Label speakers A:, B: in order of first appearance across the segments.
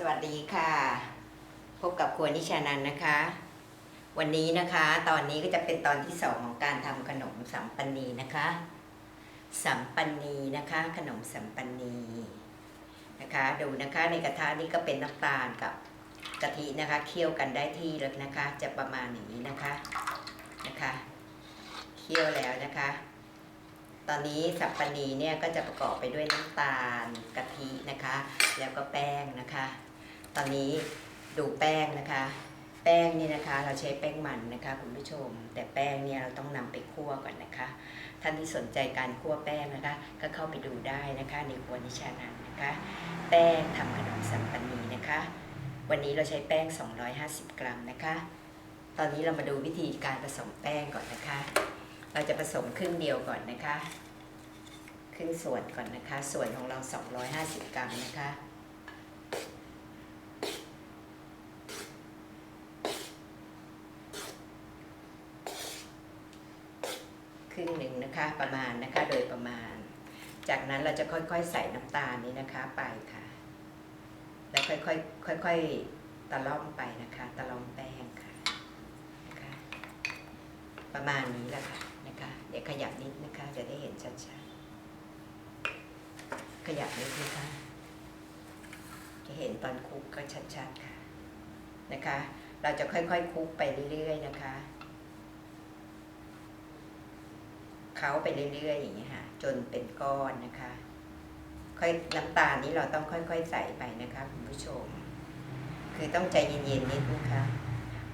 A: สวัสดีค่ะ พบกับครัวนิชานันนะคะ วันนี้นะคะตอนนี้ก็จะเป็นตอนที่สองของการทำขนมสัมปันนีนะคะสัมปันนีนะคะ ขนมสัมปันนีนะคะ ดูนะคะในกระทะนี่ก็เป็นน้ำตาลกับกะทินะคะเคี่ยวกันได้ที่แล้วนะคะ จะประมาณอย่างนี้นะคะนะคะ เคี่ยวแล้วนะคะ ตอนนี้สับปะนีเนี่ยก็จะประกอบไปด้วยน้ำตาลกะทินะคะ แล้วก็แป้งนะคะ ตอนนี้ดูแป้งนะคะ แป้งนี่นะคะเราใช้แป้งมันนะคะคุณผู้ชม แต่แป้งเนี่ยเราต้องนำไปคั่วก่อนนะคะ ท่านที่สนใจการคั่วแป้งนะคะ ก็เข้าไปดูได้นะคะในครัวนิชานันนะคะ แป้งทำขนมสัมปนีนะคะ วันนี้เราใช้แป้ง 250 กรัมนะคะ ตอนนี้เรามาดูวิธีการผสมแป้งก่อนนะคะ เราจะผสมครึ่งเดียวก่อนนะคะ ครึ่งส่วนก่อนนะคะ ส่วนของเรา 250 กรัมนะคะครึ่งหนึ่งนะคะประมาณนะคะโดยประมาณ จากนั้นเราจะค่อยๆใส่น้ำตาลนี้นะคะไปค่ะ แล้วค่อยๆค่อยๆตะล่อมไปนะคะ ตะล่อมแป้งค่ะนะคะประมาณนี้แหละค่ะ ดี๋ยวขยับนิดนะคะ จะได้เห็นชัดๆ ขยับนิดนะคะ จะเห็นตอนคลุกก็ชัดๆค่ะนะคะ เราจะค่อยๆคลุกไปเรื่อยๆนะคะเขาไปเรื่อยๆอย่างนี้ค่ะ จนเป็นก้อนนะคะ ค่อยน้ำตาลนี้เราต้องค่อยๆใส่ไปนะคะคุณผู้ชม คือต้องใจเย็นๆนิดนะคะ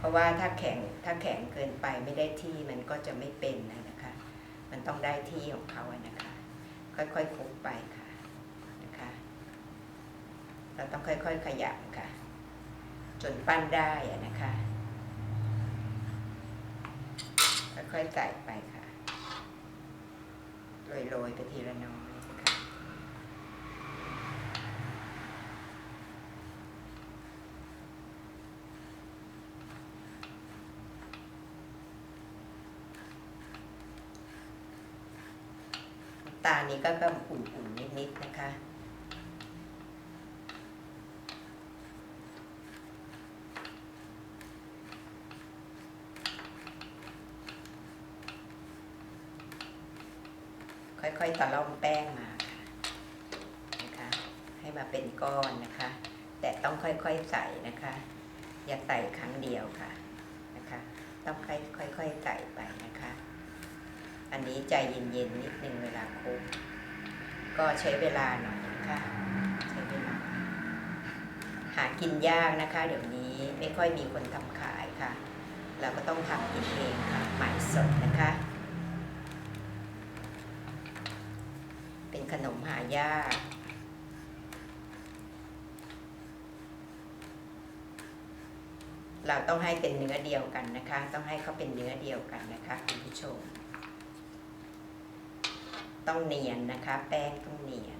A: เพราะว่าถ้าแข็งถ้าแข็งเกินไปไม่ได้ที่มันก็จะไม่เป็นนะคะ มันต้องได้ที่ของเขาอะนะคะ ค่อยๆคลุกไปค่ะนะคะ เราต้องค่อยๆขยับค่ะ จนปั้นได้อะนะคะ ค่อยๆใส่ไปค่ะโรยๆไปทีละน้อยนะคะ น้ำ ตานี้ก็ก็อุ่นๆนิดๆนะคะ ค่อยๆตะล่อมแป้งมาค่ะนะคะ ให้มาเป็นก้อนนะคะ แต่ต้องค่อยๆใส่นะคะ อย่าใส่ครั้งเดียวค่ะนะคะ ต้องค่อยๆใส่ไปนะคะ อันนี้ใจเย็นๆนิดนึงเวลาคลุกก็ใช้เวลาหน่อยนะคะใช้เวลา หากินยากนะคะ เดี๋ยวนี้ไม่ค่อยมีคนทำขายค่ะ เราก็ต้องทำกินเองค่ะใหม่สดนะคะ เป็นขนมหายากเราต้องให้เป็นเนื้อเดียวกันนะคะ ต้องให้เขาเป็นเนื้อเดียวกันนะคะคุณผู้ชม ต้องเนียนนะคะ แป้งต้องเนียน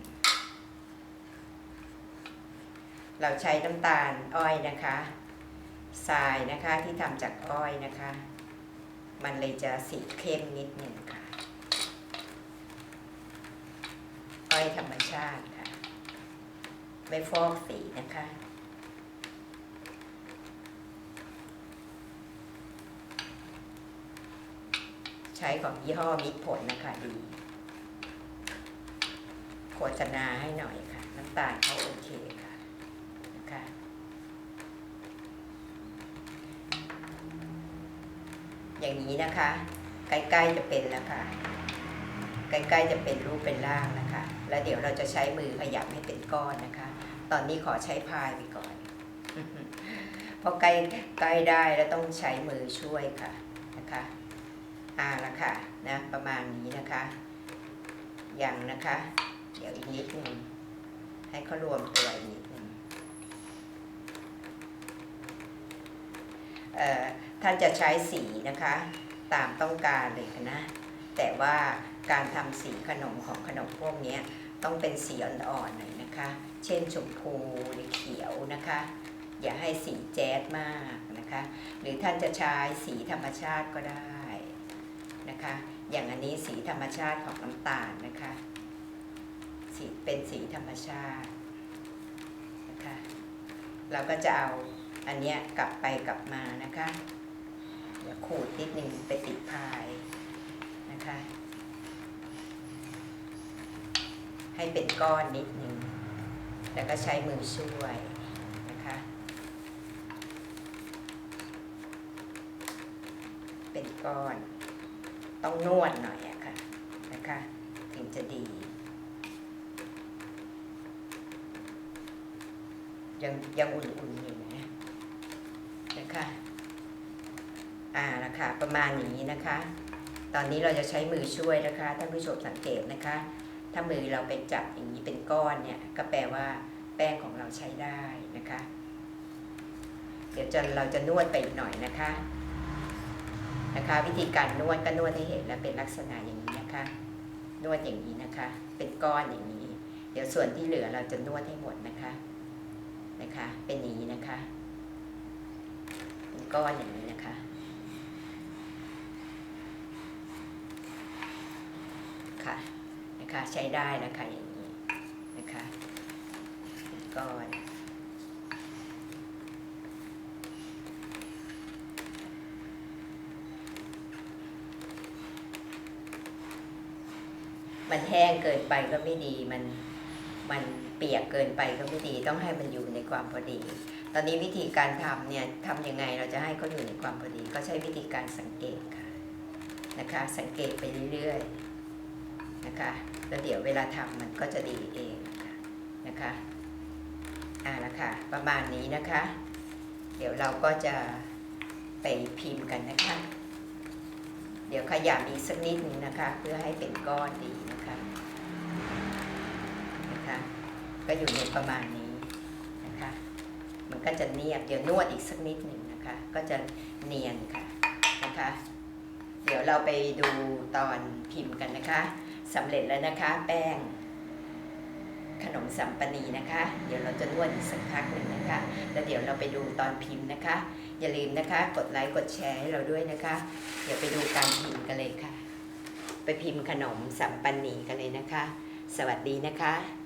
A: เราใช้น้ำตาลอ้อยนะคะทรายนะคะที่ทำจากอ้อยนะคะ มันเลยจะสีเข้มนิดหนึ่งค่ะ อ้อยธรรมชาติค่ะ ไม่ฟอกสีนะคะใช้ของยี่ห้อมิตรผลนะคะดี โฆษณาให้หน่อยค่ะ น้ำตาลเขาโอเคค่ะนะคะอย่างนี้นะคะใกล้ๆจะเป็นแล้วค่ะใกล้ๆจะเป็นรูปเป็นร่างนะคะ แล้วเดี๋ยวเราจะใช้มือขยับให้เป็นก้อนนะคะ ตอนนี้ขอใช้พายไปก่อนพราะใกล้ใกล้ได้แล้วต้องใช้มือช่วยค่ะนะคะอ่าละค่ะนะประมาณนี้นะคะยังนะคะ เดี๋ยวอีกนิดหนึ่งให้เขารวมตัวอีกนิดหนึ่งท่านจะใช้สีนะคะ ตามต้องการเลยนะ แต่ว่าการทำสีขนมของขนมพวกนี้ต้องเป็นสีอ่อนๆหน่อยนะคะ เช่นชมพูหรือเขียวนะคะ อย่าให้สีแจ๊ดมากนะคะ หรือท่านจะใช้สีธรรมชาติก็ได้นะคะ อย่างอันนี้สีธรรมชาติของน้ำตาลนะคะ สีเป็นสีธรรมชาตินะคะเราก็จะเอาอันเนี้ยกลับไปกลับมานะคะเดี๋ยวขูดนิดนึงไปติดพายนะคะให้เป็นก้อนนิดนึงแล้วก็ใช้มือช่วยนะคะ เป็นก้อน ต้องนวดหน่อยอะค่ะนะคะ ถึงจะดี ยังยังอุ่นๆอยู่นะนะคะอ่านะคะประมาณนี้นะคะ ตอนนี้เราจะใช้มือช่วยนะคะท่านผู้ชมสังเกตนะคะ ถ้ามือเราไปจับอย่างนี้เป็นก้อนเนี่ยก็แปลว่าแป้งของเราใช้ได้นะคะ เดี๋ยวจะเราจะนวดไปอีกหน่อยนะคะนะคะ วิธีการนวดก็นวดให้เห็นและเป็นลักษณะอย่างนี้นะคะ นวดอย่างนี้นะคะ เป็นก้อนอย่างนี้ เดี๋ยวส่วนที่เหลือเราจะนวดให้หมดนะคะ นะคะ เป็นอย่างนี้นะคะ เป็นก้อนอย่างนี้นะคะ ค่ะ นะคะ ใช้ได้นะคะอย่างนี้นะคะเป็นก้อนมันแห้งเกินไปก็ไม่ดี มัน มัน ปียกเกินไปก็ไม่ดีต้องให้มันอยู่ในความพอดี ตอนนี้วิธีการทำเนี่ยทำยังไงเราจะให้เขาอยู่ในความพอดี ก็ใช้วิธีการสังเกตค่ะนะคะ สังเกตไปเรื่อยๆนะคะแล้วเดี๋ยวเวลาทำมันก็จะดีเองนะคะนะคะอ่าละค่ะประมาณนี้นะคะ เดี๋ยวเราก็จะไปพิมพ์กันนะคะ เดี๋ยวขยำอีกสักนิดนึงนะคะ เพื่อให้เป็นก้อนดีนะคะ ก็อยู่ในประมาณนี้นะคะ มันก็จะเนียบ เดี๋ยวนวดอีกสักนิดหนึ่งนะคะ ก็จะเนียนค่ะนะคะ เดี๋ยวเราไปดูตอนพิมพ์กันนะคะสำเร็จแล้วนะคะ แป้ง ขนมสัมปนีนะคะ เดี๋ยวเราจะนวดอีกสักพักหนึ่งนะคะ แล้วเดี๋ยวเราไปดูตอนพิมพ์นะคะ อย่าลืมนะคะ กดไลค์กดแชร์ให้เราด้วยนะคะ เดี๋ยวไปดูการพิมพ์กันเลยค่ะ ไปพิมพ์ขนมสัมปันีกันเลยนะคะ สวัสดีนะคะ